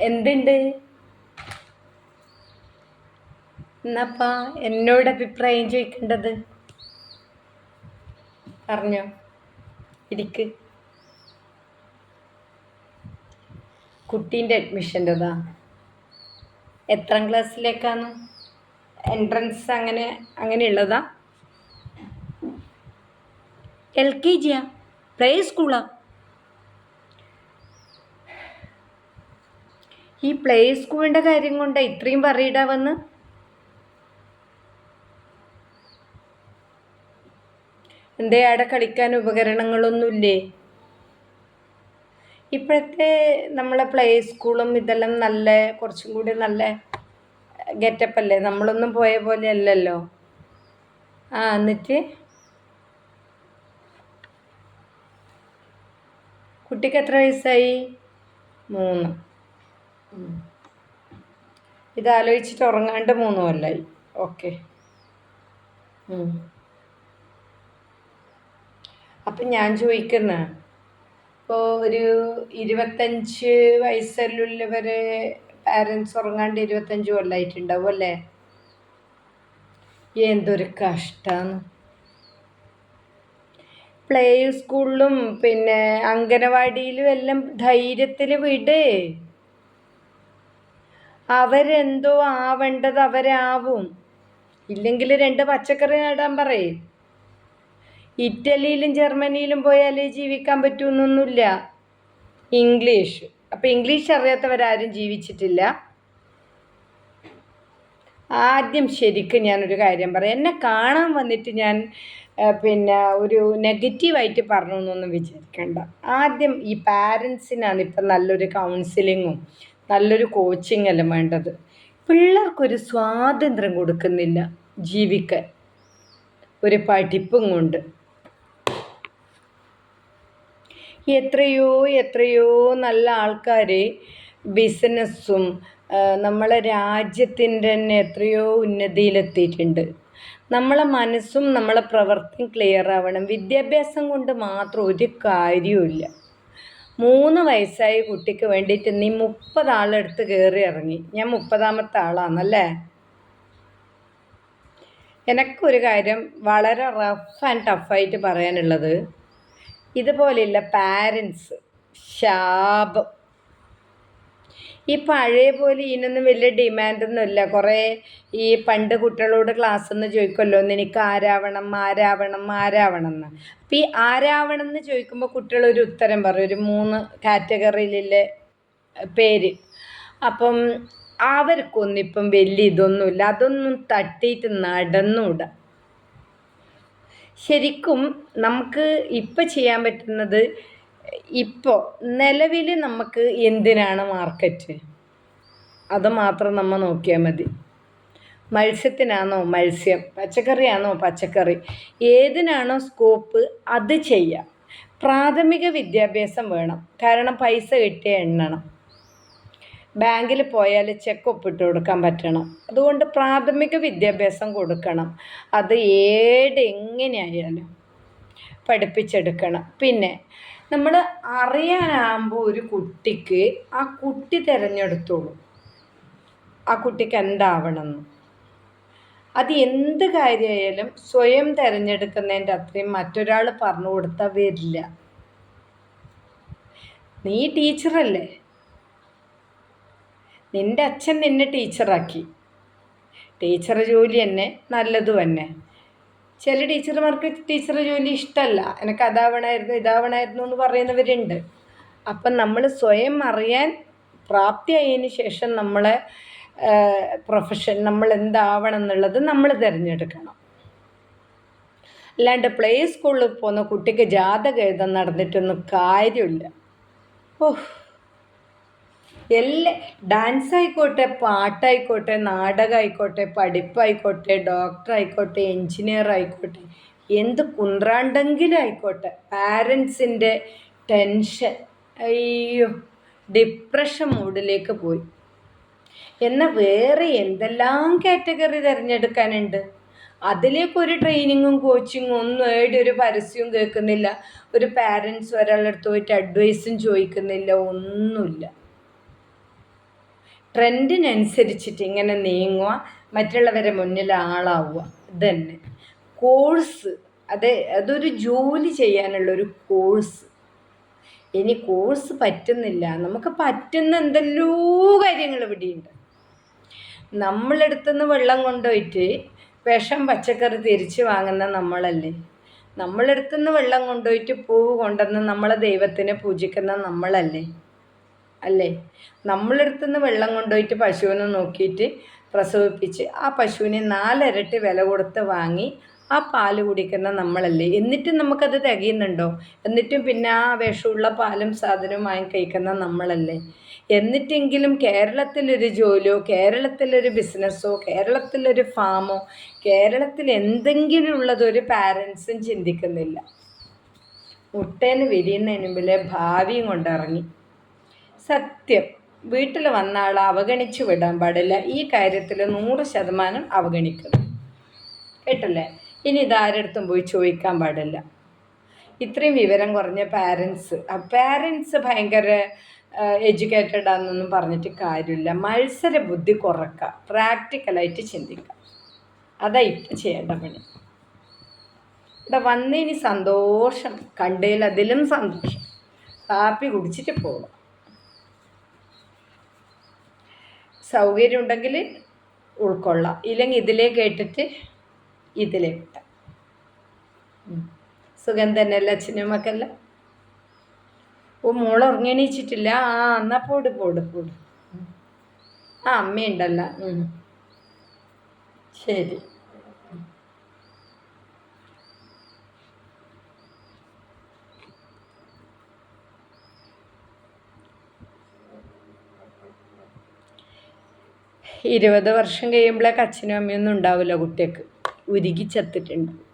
എന്തുണ്ട്? എന്നപ്പാ എന്നോട് അഭിപ്രായം ചോദിക്കേണ്ടത്? പറഞ്ഞോ. ഇരിക്ക്. കുട്ടീന്റെ അഡ്മിഷന്റെതാ എത്രാം ക്ലാസ്സിലേക്കാണ്? എൻട്രൻസ് അങ്ങനെ അങ്ങനെയുള്ളതാ? എൽ കെ ജിയാ? പ്ലേ സ്കൂളാ ഈ പ്ലേ സ്കൂളിന്റെ കാര്യം കൊണ്ട് ഇത്രയും പറയിടാ വന്ന് എന്തേ അവിടെ കളിക്കാൻ ഉപകരണങ്ങളൊന്നുമില്ലേ? ഇപ്പോഴത്തെ നമ്മളെ പ്ലേ സ്കൂളും ഇതെല്ലാം നല്ല കുറച്ചും കൂടി നല്ല ഗെറ്റപ്പ് അല്ലേ? നമ്മളൊന്നും പോയ പോലെ അല്ലല്ലോ? ആ എന്നിട്ട്? കുട്ടിക്ക് എത്ര വയസ്സായി? മൂന്ന്. ഇത് ആലോചിച്ചിട്ട് ഉറങ്ങാണ്ട് മൂന്ന് കൊല്ലായി. ഓക്കെ അപ്പം ഞാൻ ചോദിക്കുന്ന ഇപ്പോൾ ഒരു ഇരുപത്തഞ്ച് വയസ്സുള്ളവരെ പാരൻസ് ഉറങ്ങാണ്ട് ഇരുപത്തഞ്ച് കൊല്ലായിട്ടുണ്ടാവും അല്ലേ? എന്തൊരു കഷ്ടമാണ് പ്ലേ സ്കൂളിലും പിന്നെ അംഗനവാടിയിലും എല്ലാം ധൈര്യത്തിൽ വിട്. അവരെന്തോ ആവേണ്ടത് അവരാവും. ഇല്ലെങ്കിൽ രണ്ട് പച്ചക്കറി നടാൻ പറയേ. ഇറ്റലിയിലും ജർമ്മനിയിലും പോയാലേ ജീവിക്കാൻ പറ്റുമെന്നൊന്നുമില്ല ഇംഗ്ലീഷ്. അപ്പം ഇംഗ്ലീഷ് അറിയാത്തവരാരും ജീവിച്ചിട്ടില്ല. ആദ്യം ശരിക്കും ഞാനൊരു കാര്യം പറയാം. എന്നെ കാണാൻ വന്നിട്ട് ഞാൻ പിന്നെ ഒരു നെഗറ്റീവായിട്ട് പറഞ്ഞു എന്നൊന്നും വിചാരിക്കണ്ട. ആദ്യം ഈ പാരൻസിനാണ് ഇപ്പം നല്ലൊരു കൗൺസിലിങ്ങും നല്ലൊരു കോച്ചിങ് അല്ല വേണ്ടത്? പിള്ളേർക്കൊരു സ്വാതന്ത്ര്യം കൊടുക്കുന്നില്ല ജീവിക്കാൻ. ഒരു പഠിപ്പും കൊണ്ട്. എത്രയോ എത്രയോ നല്ല ആൾക്കാർ ബിസിനസ്സും നമ്മളെ രാജ്യത്തിന്റെ തന്നെ എത്രയോ ഉന്നതിയിലെത്തിയിട്ടുണ്ട്. നമ്മളെ മനസ്സും നമ്മളെ പ്രവൃത്തിയും ക്ലിയർ ആവണം. വിദ്യാഭ്യാസം കൊണ്ട് മാത്രം ഒരു കാര്യവുമില്ല. മൂന്ന് വയസ്സായ കുട്ടിക്ക് വേണ്ടിയിട്ട് നീ മുപ്പത് ആളെടുത്ത് കയറി ഇറങ്ങി. ഞാൻ മുപ്പതാമത്തെ ആളാണല്ലേ എനക്കൊരു കാര്യം വളരെ റഫ് ആൻഡ് ടഫായിട്ട് പറയാനുള്ളത്. ഇതുപോലെയുള്ള പാരൻസ് ശാപം. ഈ പഴയ പോലെ ഇതിനൊന്നും വലിയ ഡിമാൻഡൊന്നും ഇല്ല കുറേ ഈ പണ്ട് കുട്ടികളോട് ക്ലാസ് എന്ന് ചോദിക്കുമല്ലോ എനിക്ക് ആരാവണം ആരാവണം ആരാവണം എന്ന്. അപ്പം ഈ ആരാവണം എന്ന് ചോദിക്കുമ്പോൾ കുട്ടികൾ ഒരു ഉത്തരം പറയും ഒരു മൂന്ന് കാറ്റഗറിയിലെ പേര്. അപ്പം അവർക്കൊന്നും ഇപ്പം വലിയ ഇതൊന്നുമില്ല അതൊന്നും തട്ടിയിട്ട് നടന്നൂടാ ശരിക്കും നമുക്ക് ഇപ്പം ചെയ്യാൻ പറ്റുന്നത് ഇപ്പോൾ നിലവിൽ നമുക്ക് എന്തിനാണ് മാർക്കറ്റ്? അത് മാത്രം നമ്മൾ നോക്കിയാൽ മതി. മത്സ്യത്തിനാണോ മത്സ്യം? പച്ചക്കറിയാണോ പച്ചക്കറി? ഏതിനാണോ സ്കോപ്പ് അത് ചെയ്യാം. പ്രാഥമിക വിദ്യാഭ്യാസം വേണം. കാരണം പൈസ കിട്ടിയ എണ്ണണം. ബാങ്കിൽ പോയാൽ ചെക്ക് ഒപ്പിട്ട് കൊടുക്കാൻ പറ്റണം. അതുകൊണ്ട് പ്രാഥമിക വിദ്യാഭ്യാസം കൊടുക്കണം. അത് ഏട് എങ്ങനെയായാലും പഠിപ്പിച്ചെടുക്കണം. പിന്നെ നമ്മൾ അറിയാനാകുമ്പോൾ ഒരു കുട്ടിക്ക് ആ കുട്ടി തിരഞ്ഞെടുത്തോളൂ. ആ കുട്ടിക്ക് എന്താവണമെന്ന് അത് എന്ത് കാര്യമായാലും സ്വയം തിരഞ്ഞെടുക്കുന്നതിന്റെ അത്രയും മറ്റൊരാൾ പറഞ്ഞു കൊടുത്താൽ വരില്ല. നീ ടീച്ചറല്ലേ? നിന്റെ അച്ഛൻ നിന്നെ ടീച്ചറാക്കി. ടീച്ചർ ജോലി തന്നെ നല്ലതു തന്നെ ചില ടീച്ചർമാർക്ക് ടീച്ചർ ജോലി ഇഷ്ടമല്ല എനിക്ക് അതാവണമായിരുന്നു ഇതാവണമായിരുന്നു എന്ന് പറയുന്നവരുണ്ട്. അപ്പം നമ്മൾ സ്വയം അറിയാൻ പ്രാപ്തിയായതിന് ശേഷം നമ്മളെ പ്രൊഫഷൻ നമ്മൾ എന്താവണം എന്നുള്ളത് നമ്മൾ തിരഞ്ഞെടുക്കണം. അല്ലാണ്ട് പ്ലേ സ്കൂളിൽ പോകുന്ന കുട്ടിക്ക് ജാതക എഴുതാൻ നടന്നിട്ടൊന്നും കാര്യമില്ല. ഓഹ്. എല്ലാ ഡാൻസ് ആയിക്കോട്ടെ പാട്ടായിക്കോട്ടെ നാടകമായിക്കോട്ടെ പഠിപ്പായിക്കോട്ടെ ഡോക്ടർ ആയിക്കോട്ടെ എൻജിനീയർ ആയിക്കോട്ടെ എന്ത് കുന്ത്രാണ്ടെങ്കിലും ആയിക്കോട്ടെ പാരൻസിന്റെ ടെൻഷൻ അയ്യോ ഡിപ്രഷൻ മൂഡിലേക്ക് പോയി. എന്നാൽ വേറെ എന്തെല്ലാം കാറ്റഗറി തിരഞ്ഞെടുക്കാനുണ്ട്? അതിലേക്ക് ഒരു ട്രെയിനിങ്ങും കോച്ചിങ്ങും ഒന്നും ഏടി ഒരു പരസ്യവും കേൾക്കുന്നില്ല. ഒരു പാരൻസ് ഒരാളുടെ അടുത്ത് പോയിട്ട് അഡ്വൈസും ചോദിക്കുന്നില്ല ഒന്നുമില്ല. ട്രെൻഡിനനുസരിച്ചിട്ട് ഇങ്ങനെ നീങ്ങുക മറ്റുള്ളവരെ മുന്നിൽ ആളാവുക. ഇതന്നെ. കോഴ്സ് അത് അതൊരു ജോലി ചെയ്യാനുള്ളൊരു കോഴ്സ്. ഇനി കോഴ്സ് പറ്റുന്നില്ല. നമുക്ക് പറ്റുന്ന എന്തെല്ലോ കാര്യങ്ങൾ ഇവിടെയുണ്ട്. നമ്മളെടുത്തുനിന്ന് വെള്ളം കൊണ്ടുപോയിട്ട് വിഷം പച്ചക്കറി തിരിച്ച് വാങ്ങുന്ന നമ്മളല്ലേ? നമ്മളെടുത്തുനിന്ന് വെള്ളം കൊണ്ടുപോയിട്ട് പൂവ് കൊണ്ടുവന്ന് നമ്മളെ ദൈവത്തിനെ പൂജിക്കുന്ന നമ്മളല്ലേ? അല്ലേ? നമ്മളെടുത്തുനിന്ന് വെള്ളം കൊണ്ടുപോയിട്ട് പശുവിനെ നോക്കിയിട്ട് പ്രസവിപ്പിച്ച് ആ പശുവിനെ നാലിരട്ടി വില കൊടുത്ത് വാങ്ങി ആ പാൽ കുടിക്കുന്ന നമ്മളല്ലേ? എന്നിട്ടും നമുക്കത് തികയുന്നുണ്ടോ? എന്നിട്ടും പിന്നെ ആ വിഷമുള്ള പാലും സാധനവും വാങ്ങി കഴിക്കുന്ന നമ്മളല്ലേ? എന്നിട്ടെങ്കിലും കേരളത്തിലൊരു ജോലിയോ കേരളത്തിലൊരു ബിസിനസ്സോ കേരളത്തിലൊരു ഫാമോ കേരളത്തിൽ എന്തെങ്കിലും ഉള്ളതൊരു പാരൻസും ചിന്തിക്കുന്നില്ല. മുട്ടേന്ന് വിരിയുന്നതിന് മുമ്പിലെ ഭാവിയും കൊണ്ടിറങ്ങി. സത്യം. വീട്ടിൽ വന്ന ആളെ അവഗണിച്ചു വിടാൻ പാടില്ല. ഈ കാര്യത്തിൽ നൂറ് ശതമാനം അവഗണിക്കണം കേട്ടല്ലേ? ഇനി ഇതാരടുത്തും പോയി ചോദിക്കാൻ പാടില്ല. ഇത്രയും വിവരം കുറഞ്ഞ പാരൻസ് പാരൻസ് ഭയങ്കര എഡ്യൂക്കേറ്റഡ് ആണെന്നൊന്നും പറഞ്ഞിട്ട് കാര്യമില്ല. മത്സര ബുദ്ധി കുറക്കുക. പ്രാക്ടിക്കലായിട്ട് ചിന്തിക്കുക. അതാ ഇപ്പം ചെയ്യേണ്ട പണി. ഇവിടെ വന്നിനി സന്തോഷം. കണ്ടതിൽ അതിലും സന്തോഷം. കാപ്പി കുടിച്ചിട്ട് പോവാം. സൗകര്യം ഉണ്ടെങ്കിൽ ഉൾക്കൊള്ളാം. ഇല്ലെങ്കിൽ ഇതിലേ കേട്ടിട്ട് ഇതിലേ വിട്ടാം സുഖം തന്നെയല്ല അച്ഛനും മക്കല്ല ഓ മോൾ ഉറങ്ങിണീച്ചിട്ടില്ല. ആ എന്നാ പോട് പോട് പോട്. ആ അമ്മയുണ്ടല്ല. ശരി. ഇരുപത് വർഷം കഴിയുമ്പോഴേക്ക് അച്ഛനും അമ്മയൊന്നും ഉണ്ടാവില്ല കുട്ടിക്ക് ഉരുകി ചത്തിട്ടുണ്ട്.